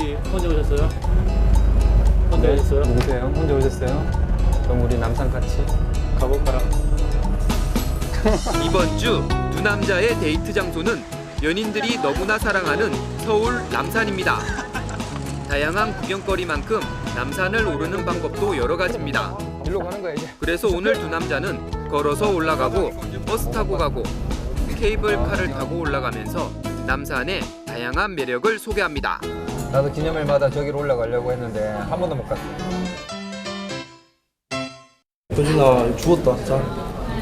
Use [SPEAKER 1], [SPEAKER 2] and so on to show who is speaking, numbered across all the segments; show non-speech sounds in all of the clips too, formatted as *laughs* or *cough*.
[SPEAKER 1] 여기 혼자 오셨어요? 혼자 오셨어요?
[SPEAKER 2] 누구세요? 혼자 오셨어요? 그럼 우리 남산 같이 가볼까요? *laughs*
[SPEAKER 3] 이번 주 두 남자의 데이트 장소는 연인들이 너무나 사랑하는 서울 남산입니다. 다양한 구경거리만큼 남산을 오르는 방법도 여러 가지입니다.
[SPEAKER 2] 일로 가는 거야 이제.
[SPEAKER 3] 그래서 오늘 두 남자는 걸어서 올라가고 버스 타고 가고 케이블카를 타고 올라가면서 남산의 다양한 매력을 소개합니다.
[SPEAKER 2] 나도 기념일마다 저기로 올라가려고 했는데 한 번도 못 갔어.
[SPEAKER 4] 도준아 죽었다. 자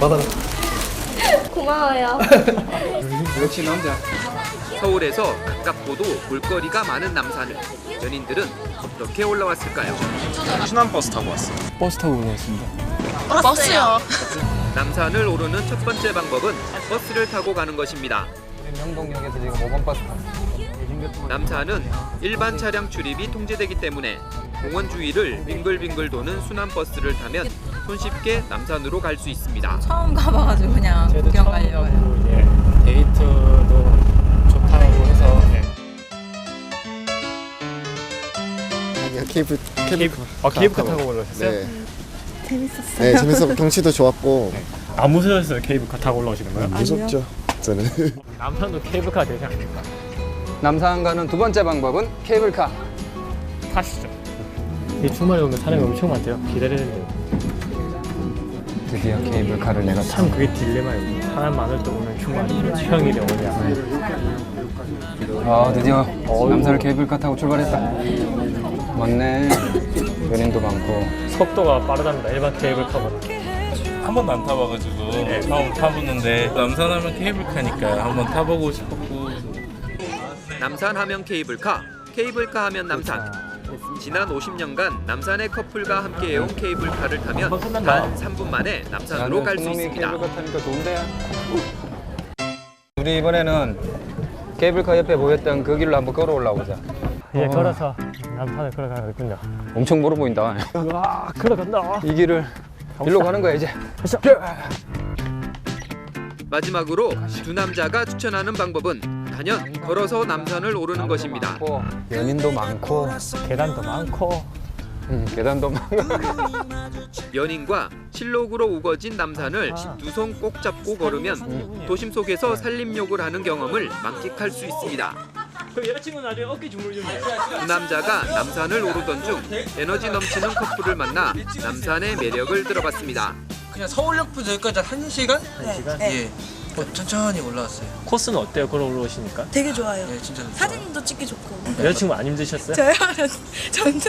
[SPEAKER 4] 받아라. *laughs*
[SPEAKER 5] 고마워요. *laughs*
[SPEAKER 2] 역시 남자.
[SPEAKER 3] 서울에서 가깝고도 볼거리가 많은 남산을 연인들은 어떻게 올라왔을까요?
[SPEAKER 4] 신안버스 타고 왔어.
[SPEAKER 2] 버스 타고 올라왔습니다.
[SPEAKER 5] 버스요. *laughs*
[SPEAKER 3] 남산을 오르는 첫 번째 방법은 버스를 타고 가는 것입니다.
[SPEAKER 2] 명동역에서 지금 5번 버스 탔어.
[SPEAKER 3] 남산은 일반 차량 출입이 통제되기 때문에 공원 주위를 빙글빙글 도는 순환 버스를 타면 손쉽게 남산으로 갈 수 있습니다.
[SPEAKER 6] 처음 가봐가지고 그냥 구경 가려고요.
[SPEAKER 1] 이제 데이트도 좋다고 해서 네.
[SPEAKER 7] 아니요 케이블
[SPEAKER 1] 케이블, 아, 케이블카 타고 올라오셨어요?
[SPEAKER 7] 네. 재밌었어요. 네 재밌어 경치도 좋았고
[SPEAKER 1] 안 무서웠어요 케이블카 타고 올라오시는 거요?
[SPEAKER 7] 무섭죠. 저는
[SPEAKER 1] 남산도 케이블카 되지 않을까?
[SPEAKER 2] 남산 가는 두 번째 방법은 케이블카.
[SPEAKER 1] 타시죠. 이 주말에 오면 사람이 엄청 많대요. 기다리는데
[SPEAKER 2] 드디어 케이블카를 내가
[SPEAKER 1] 참 그게 딜레마예요. 사람 많을 때 오면 휴가 평일에 오냐.
[SPEAKER 2] 아 드디어 남산을 케이블카 타고 출발했다. 맞네. 연인도 많고.
[SPEAKER 1] 속도가 빠르답니다. 일반 케이블카보다.
[SPEAKER 8] 한 번도 안 타봐가지고 처음 타보는데 남산하면 케이블카니까 한번 타보고 싶었고
[SPEAKER 3] 남산 하면 케이블카, 케이블카 하면 남산. 지난 50년간 남산의 커플과 함께해온 케이블카를 타면 단 3분 만에 남산으로 갈 수 있습니다.
[SPEAKER 2] 우리 이번에는 케이블카 옆에 보였던 그 길로 한번 걸어 올라오자.
[SPEAKER 1] 이제 걸어서 남산을 걸어가겠군요.
[SPEAKER 2] 엄청 멀어 보인다.
[SPEAKER 1] 와, 걸어간다.
[SPEAKER 2] 이 길을 일로 가는 거야 이제.
[SPEAKER 3] 마지막으로 두 남자가 추천하는 방법은 단연 걸어서 남산을 오르는 것입니다.
[SPEAKER 2] 많고, 연인도 많고,
[SPEAKER 1] 계단도 많고.
[SPEAKER 2] 음, 계단도 많고. *laughs*
[SPEAKER 3] 연인과 실록으로 우거진 남산을 두 손 꼭 잡고 걸으면 도심 속에서 산림욕을 하는 경험을 만끽할 수 있습니다.
[SPEAKER 1] 그 여자친구 나중에 어깨 주물 좀 해.
[SPEAKER 3] 두 남자가 남산을 오르던 중 에너지 넘치는 커플을 만나 남산의 매력을 들어봤습니다.
[SPEAKER 9] 그냥 서울역부터 여기까지 한 시간?
[SPEAKER 1] 한시 간?
[SPEAKER 9] 예. 천천히 올라왔어요.
[SPEAKER 1] 코스는 어때요? 걸어 올라오시니까?
[SPEAKER 10] 되게 좋아요.
[SPEAKER 9] 예, 진짜 좋죠.
[SPEAKER 10] 사진도 찍기 좋고.
[SPEAKER 1] 여자친구 안 힘드셨어요?
[SPEAKER 10] 저요? *laughs* 저는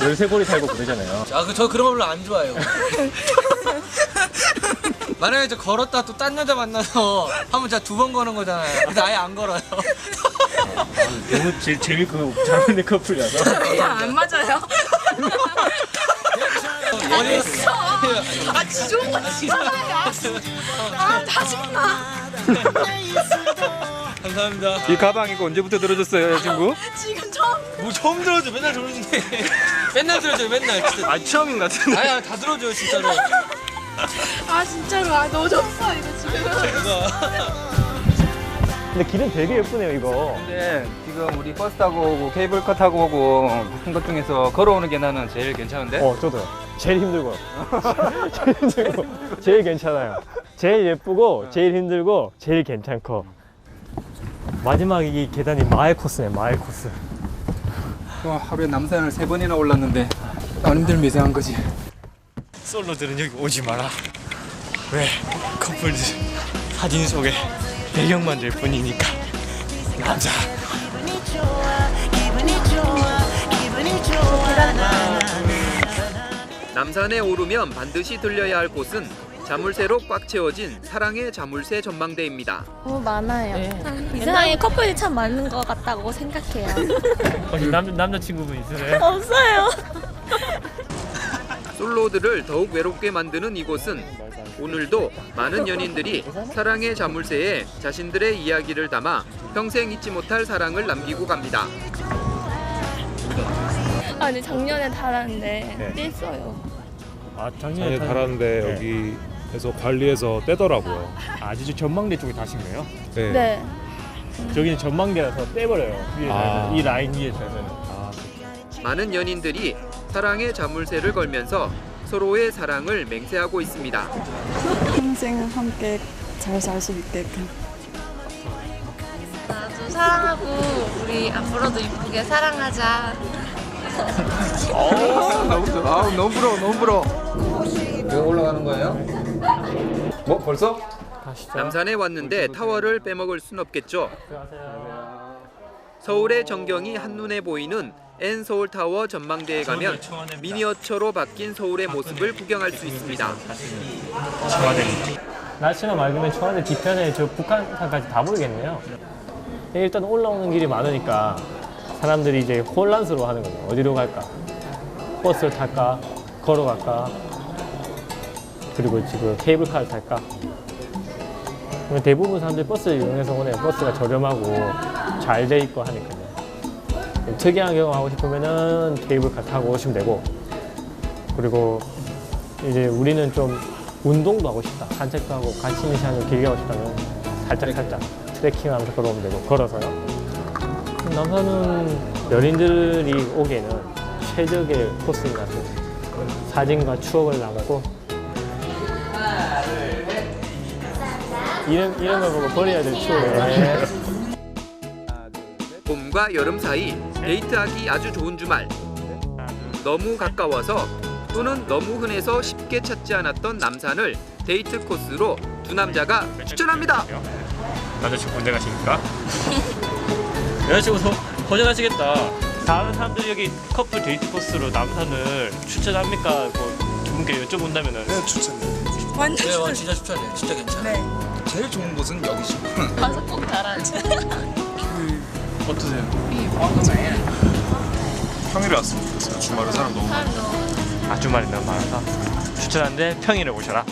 [SPEAKER 1] 열쇠고리 달고 그러잖아요.
[SPEAKER 9] 아, 그, 저 그런 걸로 안 좋아해요. *laughs* 만약에 저 걸었다 또 딴 여자 만나서 하면 제가 두 번 거는 거잖아요. 그래서 아예 안 걸어요. *laughs*
[SPEAKER 1] 너무 제일 재밌고 잘 맞는 커플이라서.
[SPEAKER 10] 안 맞아요.
[SPEAKER 9] 어디
[SPEAKER 10] 아, 지좋은 거 지잖아요. 아, 짜증나.
[SPEAKER 9] 감사합니다.
[SPEAKER 2] 이 가방 이거 언제부터 들어줬어요, 여자친구?
[SPEAKER 10] 지금 처음.
[SPEAKER 9] 뭐 처음 들어줘, 맨날 들어주는데. 맨날 들어줘요, 맨날. 진짜.
[SPEAKER 1] 아 처음인 것 같은데.
[SPEAKER 9] 아야, 다 들어줘요, 진짜로.
[SPEAKER 10] 아, 진짜로. 아, 너무 좋어, 이거 지금.
[SPEAKER 1] 근데 길은 되게 예쁘네요 이거.
[SPEAKER 2] 근데 지금 우리 버스 타고 오고 케이블카 타고 오고 무슨 것 중에서 걸어오는 게 나는 제일 괜찮은데?
[SPEAKER 1] 어 저도요. 제일 힘들고요. *laughs* 제일 힘들고 제일 괜찮아요. 제일 예쁘고 제일 힘들고 제일 괜찮고. 마지막 이 계단이 마일 코스네 마일 코스.
[SPEAKER 2] 와, 하루에 남산을 세 번이나 올랐는데 안 힘들면 이상한 거지.
[SPEAKER 1] 솔로들은 여기 오지 마라. 왜? 커플들 사진 속에 배경만 될 뿐이니까. 남자.
[SPEAKER 3] 남산에 오르면 반드시 들려야 할 곳은 자물쇠로 꽉 채워진 사랑의 자물쇠 전망대입니다.
[SPEAKER 5] 너무 많아요. 이상하게 커플이 참 많은 것 같다고 생각해요. *laughs*
[SPEAKER 1] 혹시 남, 남자친구분 있으세요? *laughs*
[SPEAKER 5] 없어요.
[SPEAKER 3] 솔로들을 더욱 외롭게 만드는 이곳은 오늘도 많은 연인들이 사랑의 자물쇠에 자신들의 이야기를 담아 평생 잊지 못할 사랑을 남기고 갑니다.
[SPEAKER 5] 아, 근데 작년에 달았는데
[SPEAKER 1] 네.
[SPEAKER 5] 뗐어요.
[SPEAKER 1] 아 작년에
[SPEAKER 11] 달았는데
[SPEAKER 1] 네.
[SPEAKER 11] 여기에서 관리해서 떼더라고요.
[SPEAKER 1] 아주 전망대 쪽에 다신 거예요?
[SPEAKER 11] 네.
[SPEAKER 5] 네.
[SPEAKER 1] 저기는 전망대라서 떼버려요. 위에
[SPEAKER 8] 아.
[SPEAKER 1] 이 라인 위에 서는. 아,
[SPEAKER 3] 많은 연인들이 사랑의 자물쇠를 걸면서 서로의 사랑을 맹세하고 있습니다.
[SPEAKER 10] 평생 함께 잘 살 수 있게끔.
[SPEAKER 5] 나도 사랑하고 우리 앞으로도 이쁘게 사랑하자.
[SPEAKER 2] 너무 좋아. 아우 너무 부러워 너무 부러워. 왜 올라가는 거예요? 뭐 벌써?
[SPEAKER 3] 남산에 왔는데 타워를 빼먹을 순 없겠죠. 서울의 전경이 한눈에 보이는 N 서울 타워 전망대에 가면 미니어처로 바뀐 서울의 모습을 구경할 수 있습니다.
[SPEAKER 1] 날씨가 맑으면 청와대 뒤편에 저 북한산까지 다 보이겠네요. 일단 올라오는 길이 많으니까 사람들이 이제 혼란스러워하는 거죠. 어디로 갈까? 버스를 탈까? 걸어갈까? 그리고 지금 케이블카를 탈까? 대부분 사람들이 버스를 이용해서 오네요. 버스가 저렴하고 잘 돼 있고 하니까요. 좀 특이한 경험 하고 싶으면은 케이블카 타고 오시면 되고 그리고 이제 우리는 좀 운동도 하고 싶다. 산책도 하고 같이 있는 시간을 길게 하고 싶다면 살짝 살짝 트레킹하면서 걸어오면 되고 걸어서요. 남산은 연인들이 오기에는 최적의 코스인 것 같아요. 사진과 추억을 남고 이런 이런 걸 보고 버려야 될 추억을 *laughs*
[SPEAKER 3] 봄과 여름 사이 데이트하기 아주 좋은 주말. 너무 가까워서 또는 너무 흔해서 쉽게 찾지 않았던 남산을 데이트 코스로 두 남자가 추천합니다.
[SPEAKER 1] 남자친구 군대 가십니까? *laughs* 여자친구 소, 고생하시겠다. 다른 사람들이 여기 커플 데이트 코스로 남산을 추천합니까? 뭐 두 분께 여쭤본다면은
[SPEAKER 4] 네, 추천해.
[SPEAKER 10] 완전
[SPEAKER 9] 네, 와, 진짜 추천해. 진짜 괜찮아.
[SPEAKER 10] 네.
[SPEAKER 4] 제일 좋은 곳은 여기죠.
[SPEAKER 5] 가서 꼭 가라지. *laughs*
[SPEAKER 4] 어떠세요? 평일에 왔으면 좋겠어요. 주말에 사람 너무 많아요.
[SPEAKER 1] 아 주 말이 너무 많아서 추천하는데 평일에 오셔라.